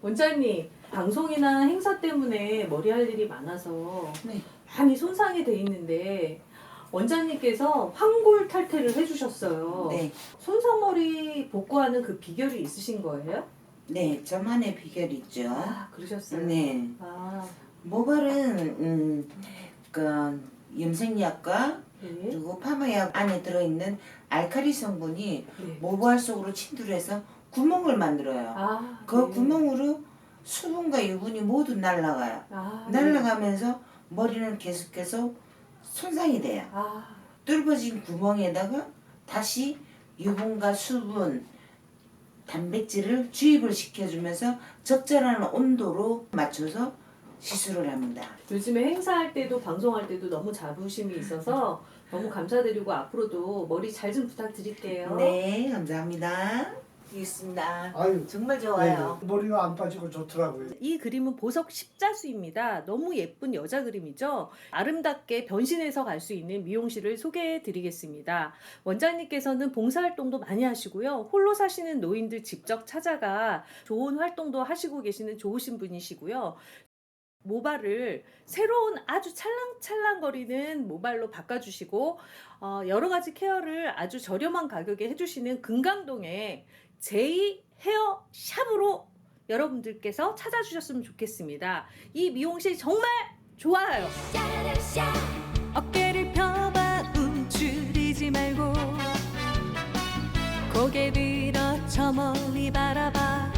원장님 방송이나 행사 때문에 머리 할 일이 많아서 네. 많이 손상이 돼 있는데 원장님께서 황골 탈퇴를 해주셨어요. 네, 손상머리 복구하는 그 비결이 있으신 거예요? 네, 저만의 비결이 있죠. 아 그러셨어요. 네, 아 모발은 음, 그 염색약과 네. 그리고 파마약 안에 들어있는 알칼리 성분이 네. 모발 속으로 침투해서 구멍을 만들어요. 아, 그 네. 구멍으로 수분과 유분이 모두 날아가요. 아, 네. 날아가면서 머리는 계속해서 손상이 돼요. 아, 뚫어진 구멍에다가 다시 유분과 수분, 단백질을 주입을 시켜주면서 적절한 온도로 맞춰서 시술을 합니다. 요즘에 행사할 때도 방송할 때도 너무 자부심이 있어서 너무 감사드리고 앞으로도 머리 잘 좀 부탁드릴게요. 네, 감사합니다. 있습니다. 아유, 정말 좋아요. 네, 머리가 안 빠지고 좋더라고요. 이 그림은 보석 십자수입니다. 너무 예쁜 여자 그림이죠. 아름답게 변신해서 갈 수 있는 미용실을 소개해 드리겠습니다. 원장님께서는 봉사활동도 많이 하시고요. 홀로 사시는 노인들 직접 찾아가 좋은 활동도 하시고 계시는 좋으신 분이시고요. 모발을 새로운 아주 찰랑찰랑거리는 모발로 바꿔주시고 어, 여러 가지 케어를 아주 저렴한 가격에 해주시는 금강동의 제이 헤어 샵으로 여러분들께서 찾아주셨으면 좋겠습니다. 이 미용실 정말 좋아요. 어깨를 펴봐 움츠리지 말고 고개 들어 저 멀리 바라봐